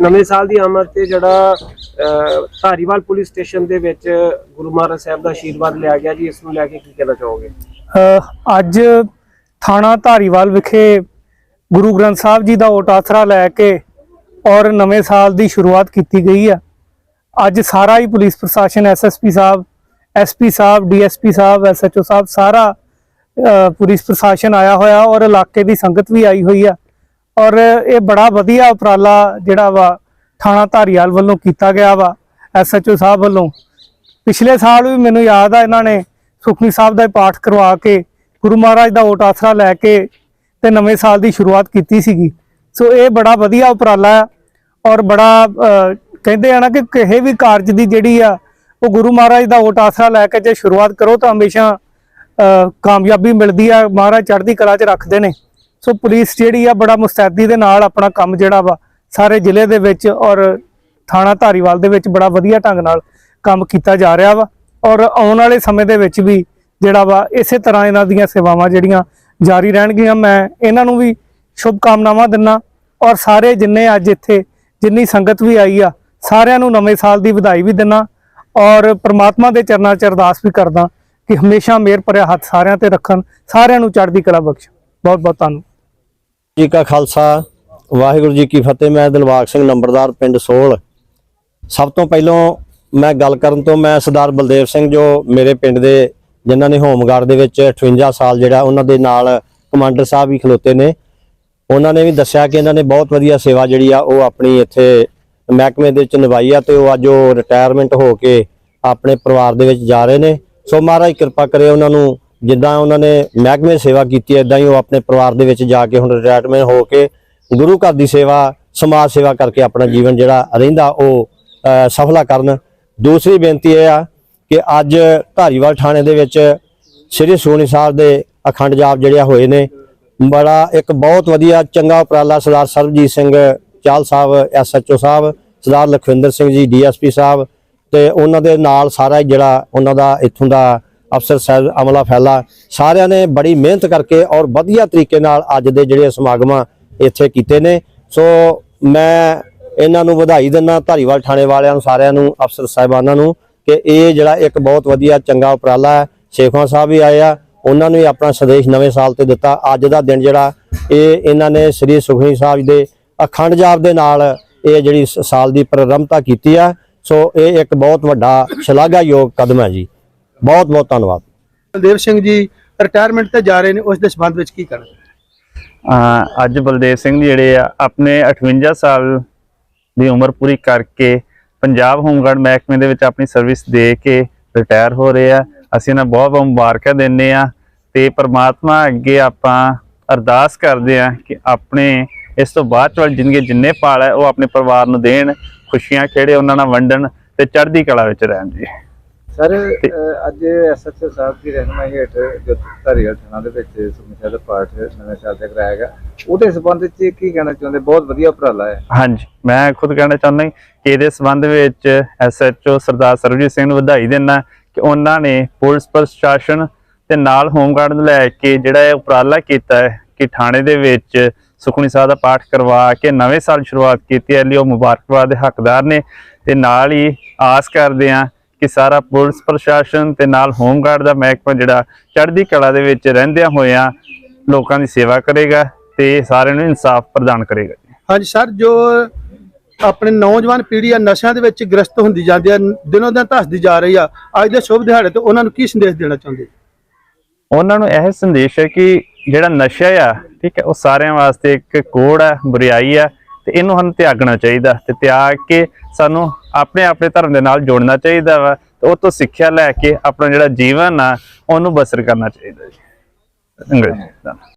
ਨਵੇਂ ਸਾਲ ਦੀ ਆਮਦ ਤੇ ਜਿਹੜਾ ਧਾਰੀਵਾਲ ਪੁਲਿਸ ਸਟੇਸ਼ਨ ਦੇ ਵਿੱਚ ਗੁਰੂ ਮਹਾਰਾਜ ਸਾਹਿਬ ਦਾ ਆਸ਼ੀਰਵਾਦ ਲਿਆ ਗਿਆ ਜੀ, ਇਸ ਨੂੰ ਲੈ ਕੇ ਕੀ ਕਹਿਣਾ ਚਾਹੋਗੇ? ਅੱਜ ਥਾਣਾ ਧਾਰੀਵਾਲ ਵਿਖੇ ਗੁਰੂ ਗ੍ਰੰਥ ਸਾਹਿਬ ਜੀ ਦਾ ਓਟ ਆਸਰਾ ਲੈ ਕੇ ਔਰ ਨਵੇਂ ਸਾਲ ਦੀ ਸ਼ੁਰੂਆਤ ਕੀਤੀ ਗਈ ਆ। ਅੱਜ ਸਾਰਾ ਹੀ ਪੁਲਿਸ ਪ੍ਰਸ਼ਾਸਨ ਐਸਐਸਪੀ ਸਾਹਿਬ ਐਸਪੀ ਸਾਹਿਬ ਡੀਐਸਪੀ ਸਾਹਿਬ ਐਸਐਚਓ ਸਾਹਿਬ ਸਾਰਾ ਪੁਲਿਸ ਪ੍ਰਸ਼ਾਸਨ ਆਇਆ ਹੋਇਆ ਔਰ ਇਲਾਕੇ ਦੀ ਸੰਗਤ ਵੀ ਆਈ ਹੋਈ ਆ। ਔਰ ਇਹ ਬੜਾ ਵਧੀਆ ਉਪਰਾਲਾ ਜਿਹੜਾ ਵਾ ਥਾਣਾ ਧਾਰੀਵਾਲ ਵੱਲੋਂ ਕੀਤਾ ਗਿਆ ਵਾ ਐਸਐਚਓ ਸਾਹਿਬ ਵੱਲੋਂ। ਪਿਛਲੇ ਸਾਲ ਵੀ ਮੈਨੂੰ ਯਾਦ ਆ ਇਹਨਾਂ ਨੇ ਸੁਖਨੀ ਸਾਹਿਬ ਦਾ ਪਾਠ ਕਰਵਾ ਕੇ, ਗੁਰੂ ਮਹਾਰਾਜ ਦਾ ਓਟ ਆਸਰਾ ਲੈ ਕੇ ਤੇ ਨਵੇਂ ਸਾਲ ਦੀ ਸ਼ੁਰੂਆਤ ਕੀਤੀ ਸੀਗੀ। ਸੋ ਇਹ ਬੜਾ ਵਧੀਆ ਉਪਰਾਲਾ ਆ ਔਰ ਬੜਾ ਕਹਿੰਦੇ ਆ ਨਾ ਕਿ ਕਿਸੇ ਵੀ ਕਾਰਜ ਦੀ ਜਿਹੜੀ ਆ, ਉਹ ਗੁਰੂ ਮਹਾਰਾਜ ਦਾ ਓਟ ਆਸਰਾ ਲੈ ਕੇ ਜੇ ਸ਼ੁਰੂਆਤ ਕਰੋ ਤਾਂ ਹਮੇਸ਼ਾ ਕਾਮਯਾਬੀ ਮਿਲਦੀ ਆ, ਮਹਾਰਾਜ ਚੜ੍ਹਦੀ ਕਲਾ 'ਚ ਰੱਖਦੇ ਨੇ। ਸੋ ਪੁਲਿਸ ਜਿਹੜੀ ਆ ਬੜਾ ਮੁਸਤੈਦੀ ਦੇ ਨਾਲ ਆਪਣਾ ਕੰਮ ਜਿਹੜਾ ਵਾ ਸਾਰੇ ਜ਼ਿਲ੍ਹੇ ਦੇ ਵਿੱਚ ਔਰ ਥਾਣਾ ਧਾਰੀਵਾਲ ਦੇ ਵਿੱਚ ਬੜਾ ਵਧੀਆ ਢੰਗ ਨਾਲ ਕੰਮ ਕੀਤਾ ਜਾ ਰਿਹਾ ਵਾ ਔਰ ਆਉਣ ਵਾਲੇ ਸਮੇਂ ਦੇ ਵਿੱਚ ਵੀ ਜਿਹੜਾ ਵਾ ਇਸੇ ਤਰ੍ਹਾਂ ਇਹਨਾਂ ਦੀਆਂ ਸੇਵਾਵਾਂ ਜਿਹੜੀਆਂ ਜਾਰੀ ਰਹਿਣਗੀਆਂ, ਮੈਂ ਇਹਨਾਂ ਨੂੰ ਵੀ ਸ਼ੁਭ ਕਾਮਨਾਵਾਂ ਦਿੰਨਾ ਔਰ ਸਾਰੇ ਜਿੰਨੇ ਅੱਜ ਇੱਥੇ ਜਿੰਨੀ ਸੰਗਤ ਵੀ ਆਈ ਆ, ਸਾਰਿਆਂ ਨੂੰ ਨਵੇਂ ਸਾਲ ਦੀ ਵਧਾਈ ਵੀ ਦਿੰਨਾ ਔਰ ਪ੍ਰਮਾਤਮਾ ਦੇ ਚਰਨਾਂ 'ਚ ਅਰਦਾਸ ਵੀ ਕਰਦਾ ਕਿ ਹਮੇਸ਼ਾ ਮਿਹਰ ਭਰਿਆ ਹੱਥ ਸਾਰਿਆਂ ਤੇ ਰੱਖਣ, ਸਾਰਿਆਂ ਨੂੰ ਚੜ੍ਹਦੀ ਕਲਾ ਬਖਸ਼ ਬਹੁਤ ਬਹੁਤ ਧੰਨਵਾਦ। ਜੀ ਕਾ ਖਾਲਸਾ, ਵਾਹਿਗੁਰੂ ਜੀ ਕੀ ਫਤਿਹ। ਮੈਂ ਦਿਲਬਾਗ ਸਿੰਘ, ਨੰਬਰਦਾਰ ਪਿੰਡ ਸੋਲ। ਸਭ ਤੋਂ ਪਹਿਲਾਂ ਮੈਂ ਗੱਲ ਕਰਨ ਤੋਂ ਮੈਂ ਸਰਦਾਰ ਬਲਦੇਵ ਸਿੰਘ ਜੋ ਮੇਰੇ ਪਿੰਡ ਦੇ, ਜਿਨ੍ਹਾਂ ਨੇ ਹੋਮਗਾਰਡ ਦੇ ਵਿੱਚ 58 ਸਾਲ ਜਿਹੜਾ, ਉਹਨਾਂ ਦੇ ਨਾਲ ਕਮਾਂਡਰ ਸਾਹਿਬ ਵੀ ਖਲੋਤੇ ਨੇ। ਉਹਨਾਂ ਨੇ ਵੀ ਦੱਸਿਆ ਕਿ ਇਹਨਾਂ ਨੇ ਬਹੁਤ ਵਧੀਆ ਸੇਵਾ ਜਿਹੜੀ ਆ, ਉਹ ਆਪਣੀ ਇੱਥੇ ਮਹਿਕਮੇ ਦੇ ਵਿੱਚ ਨਿਭਾਈ ਆ ਤੇ ਉਹ ਅੱਜ ਉਹ ਰਿਟਾਇਰਮੈਂਟ ਹੋ ਕੇ ਆਪਣੇ ਪਰਿਵਾਰ ਦੇ ਵਿੱਚ ਜਾ ਰਹੇ ਨੇ। ਸੋ ਮਹਾਰਾਜ ਕਿਰਪਾ ਕਰੇ ਉਹਨਾਂ ਨੂੰ ਜਿੱਦਾਂ ਉਹਨਾਂ ਨੇ ਮਹਿਕਮੇ ਸੇਵਾ ਕੀਤੀ ਹੈ ਇਦਾਂ ਹੀ ਉਹ ਆਪਣੇ ਪਰਿਵਾਰ ਦੇ ਵਿੱਚ ਜਾ ਕੇ ਹੁਣ ਰਿਟਾਇਰਮੈਂਟ ਹੋ ਕੇ ਗੁਰੂ ਘਰ ਦੀ ਸੇਵਾ, ਸਮਾਜ ਸੇਵਾ ਕਰਕੇ ਆਪਣਾ ਜੀਵਨ ਜਿਹੜਾ ਰਹਿੰਦਾ, ਉਹ ਸਫਲਾ ਕਰਨ। ਦੂਸਰੀ ਬੇਨਤੀ ਇਹ ਆ ਕਿ ਅੱਜ ਧਾਰੀਵਾਲ ਥਾਣੇ ਦੇ ਵਿੱਚ ਸ੍ਰੀ ਸੋਨੀ ਸਾਹਿਬ ਦੇ ਅਖੰਡ ਜਾਪ ਜਿਹੜੇ ਹੋਏ ਨੇ, ਬੜਾ ਇੱਕ ਬਹੁਤ ਵਧੀਆ ਚੰਗਾ ਉਪਰਾਲਾ ਸਰਦਾਰ ਸਰਬਜੀਤ ਸਿੰਘ ਚਾਲ ਸਾਹਿਬ ਐਸਐਚਓ ਸਾਹਿਬ, ਸਰਦਾਰ ਲਖਵਿੰਦਰ ਸਿੰਘ ਜੀ ਡੀਐਸਪੀ ਸਾਹਿਬ ਤੇ ਉਹਨਾਂ ਦੇ ਨਾਲ ਸਾਰਾ ਜਿਹੜਾ ਉਹਨਾਂ ਦਾ ਇੱਥੋਂ ਦਾ ਅਫਸਰ ਸਾਹਿਬ ਅਮਲਾ ਫੈਲਾ। ਸਾਰਿਆਂ ਨੇ ਬੜੀ ਮਿਹਨਤ ਕਰਕੇ ਔਰ ਵਧੀਆ ਤਰੀਕੇ ਨਾਲ ਅੱਜ ਦੇ ਜਿਹੜੇ ਸਮਾਗਮਾਂ ਇੱਥੇ ਕੀਤੇ ਨੇ। ਸੋ ਮੈਂ ਇਹਨਾਂ ਨੂੰ ਵਧਾਈ ਦਿੰਦਾ ਧਾਰੀਵਾਲ ਥਾਣੇ ਵਾਲਿਆਂ ਨੂੰ, ਸਾਰਿਆਂ ਨੂੰ, ਅਫਸਰ ਸਾਹਿਬਾਨਾਂ ਨੂੰ ਕਿ ਇਹ ਜਿਹੜਾ ਇੱਕ ਬਹੁਤ ਵਧੀਆ ਚੰਗਾ ਉਪਰਾਲਾ ਹੈ। ਸ਼ੇਖਵਾਂ ਸਾਹਿਬ ਵੀ ਆਏ ਆ, ਉਹਨਾਂ ਨੂੰ ਵੀ ਆਪਣਾ ਸੰਦੇਸ਼ ਨਵੇਂ ਸਾਲ ਤੇ ਦਿੱਤਾ। ਅੱਜ ਦਾ ਦਿਨ ਜਿਹੜਾ ਇਹ ਇਹਨਾਂ ਨੇ ਸ੍ਰੀ ਸੁਖਨੀ ਸਾਹਿਬ ਦੇ ਅਖੰਡ ਜਾਪ ਦੇ ਨਾਲ ਇਹ ਜਿਹੜੀ ਸ- ਸਾਲ ਦੀ ਪ੍ਰਾਰੰਭਤਾ ਕੀਤੀ ਆ। ਸੋ ਇਹ ਇੱਕ ਬਹੁਤ ਵੱਡਾ ਸ਼ਲਾਘਾਯੋਗ ਕਦਮ ਹੈ ਜੀ। ਬਹੁਤ ਬਹੁਤ ਧੰਨਵਾਦ। ਬਲਦੇਵ ਸਿੰਘ ਜੀ ਰਿਟਾਇਰਮੈਂਟ ਤੇ ਜਾ ਰਹੇ ਨੇ ਉਸ ਦੇ ਸੰਬੰਧ ਵਿੱਚ ਕੀ ਕਰਨਾ ਅੱਜ ਬਲਦੇਵ ਸਿੰਘ ਜੀ ਜਿਹੜੇ ਆ ਆਪਣੇ 58 ਸਾਲ ਦੀ ਉਮਰ ਪੂਰੀ ਕਰਕੇ ਪੰਜਾਬ ਹੋਮਗਾਰਡ ਮਹਿਕਮੇ ਦੇ ਵਿੱਚ ਆਪਣੀ ਸਰਵਿਸ ਦੇ ਕੇ ਰਿਟਾਇਰ ਹੋ ਰਹੇ ਆ। ਅਸੀਂ ਇਹਨਾਂ ਬਹੁਤ ਬਹੁਤ ਮੁਬਾਰਕਾਂ ਦਿੰਦੇ ਆ ਤੇ ਪ੍ਰਮਾਤਮਾ ਅੱਗੇ ਆਪਾਂ ਅਰਦਾਸ ਕਰਦੇ ਆ ਕਿ ਆਪਣੇ ਇਸ ਤੋਂ ਬਾਅਦ ਵਾਲੀ ਜ਼ਿੰਦਗੀ ਜਿੰਨੇ ਪਾਲ ਹੈ ਉਹ ਆਪਣੇ ਪਰਿਵਾਰ ਨੂੰ ਦੇਣ ਖੁਸ਼ੀਆਂ ਖੇੜੇ ਉਹਨਾਂ ਨਾਲ ਵੰਡਣ ਤੇ ਚੜ੍ਹਦੀ ਕਲਾ ਵਿੱਚ ਰਹਿਣ ਜੀ। ਸਰ ਅੱਜ ਐਸਐਚਓ ਸਾਹਿਬ ਦੀ ਰਹਿਨਮਾਈ ਹੇਠ ਜੋ ਧਾਰੀਵਾਲ ਥਾਣਾ ਦੇ ਵਿੱਚ ਸੁਖਮਨੀ ਦਾ ਪਾਠ ਨਵੇਂ ਸਾਲ ਤੇ ਕਰਾਇਆ ਗਿਆ। ਉਹਦੇ ਸੰਬੰਧ ਵਿੱਚ ਕੀ ਕਹਿਣਾ ਚਾਹੁੰਦੇ? ਬਹੁਤ ਵਧੀਆ ਉਪਰਾਲਾ ਹੈ। ਹਾਂਜੀ ਮੈਂ ਖੁਦ ਕਹਿਣਾ ਚਾਹੁੰਦਾ ਕਿ ਇਹਦੇ ਸੰਬੰਧ ਵਿੱਚ ਐਸਐਚਓ ਸਰਦਾਰ ਸਰਬਜੀਤ ਸਿੰਘ ਨੂੰ ਵਧਾਈ ਦਿੰਦਾ ਕਿ ਉਹਨਾਂ ਨੇ ਪੁਲਿਸ ਪ੍ਰਸ਼ਾਸਨ ਤੇ ਨਾਲ ਹੋਮਗਾਰਡ ਨੂੰ ਲੈ ਕੇ ਜਿਹੜਾ ਇਹ ਉਪਰਾਲਾ ਕੀਤਾ ਹੈ ਕਿ ਥਾਣੇ ਦੇ ਵਿੱਚ ਸੁਖਣੀ ਸਾਹਿਬ ਦਾ ਪਾਠ ਕਰਵਾ ਕੇ ਨਵੇਂ ਸਾਲ ਸ਼ੁਰੂਆਤ ਕੀਤੀ ਹੈ। ਲਈ ਉਹ ਮੁਬਾਰਕਬਾਦ ਦੇ ਹੱਕਦਾਰ ਨੇ ਤੇ ਨਾਲ ਹੀ ਆਸ ਕਰਦੇ ਆ ਕਿ ਸਾਰਾ ਪੁਲਿਸ ਪ੍ਰਸ਼ਾਸਨ ਤੇ ਨਾਲ ਹੋਮਗਾਰਡ ਦਾ ਮਹਿਕਮਾ ਜਿਹੜਾ ਚੜ੍ਹਦੀ ਕਲਾ ਦੇ ਵਿੱਚ ਰਹਿੰਦਿਆਂ ਹੋਇਆਂ ਲੋਕਾਂ ਦੀ ਸੇਵਾ ਕਰੇਗਾ ਤੇ ਸਾਰਿਆਂ ਨੂੰ ਇਨਸਾਫ ਪ੍ਰਦਾਨ ਕਰੇਗਾ ਹਾਂਜੀ ਸਰ ਜੋ ਆਪਣੇ ਨੌਜਵਾਨ ਪੀੜ੍ਹੀ ਆ ਨਸ਼ਿਆਂ ਦੇ ਵਿੱਚ ਗ੍ਰਸਤ ਹੁੰਦੀ ਜਾਂਦੀ ਆ ਦਿਨੋਂ ਦਿਨ ਧੱਸਦੀ ਜਾ ਰਹੀ ਆ ਅੱਜ ਦੇ ਸ਼ੁਭ ਦਿਹਾੜੇ ਤੇ ਉਹਨਾਂ ਨੂੰ ਕੀ ਸੰਦੇਸ਼ ਦੇਣਾ ਚਾਹੁੰਦੇ? ਉਹਨਾਂ ਨੂੰ ਇਹ ਸੰਦੇਸ਼ ਹੈ ਕਿ ਜਿਹੜਾ ਨਸ਼ਾ ਆ ਠੀਕ ਹੈ ਉਹ ਸਾਰਿਆਂ ਵਾਸਤੇ ਇੱਕ ਕੋੜ ਹੈ ਬੁਰੀਾਈ ਹੈ ਤੇ ਇਹਨੂੰ ਸਾਨੂੰ ਤਿਆਗਣਾ ਚਾਹੀਦਾ ਤੇ ਤਿਆਗ ਕੇ ਸਾਨੂੰ ਆਪਣੇ ਆਪਣੇ ਧਰਮ ਦੇ ਨਾਲ ਜੋੜਨਾ ਚਾਹੀਦਾ ਵਾ ਤੇ ਉਹ ਤੋਂ ਸਿੱਖਿਆ ਲੈ ਕੇ ਆਪਣਾ ਜਿਹੜਾ ਜੀਵਨ ਆ, ਉਹਨੂੰ ਬਸਰ ਕਰਨਾ ਚਾਹੀਦਾ ਜੀ। ਅੰਗਰੇਜ਼ੀ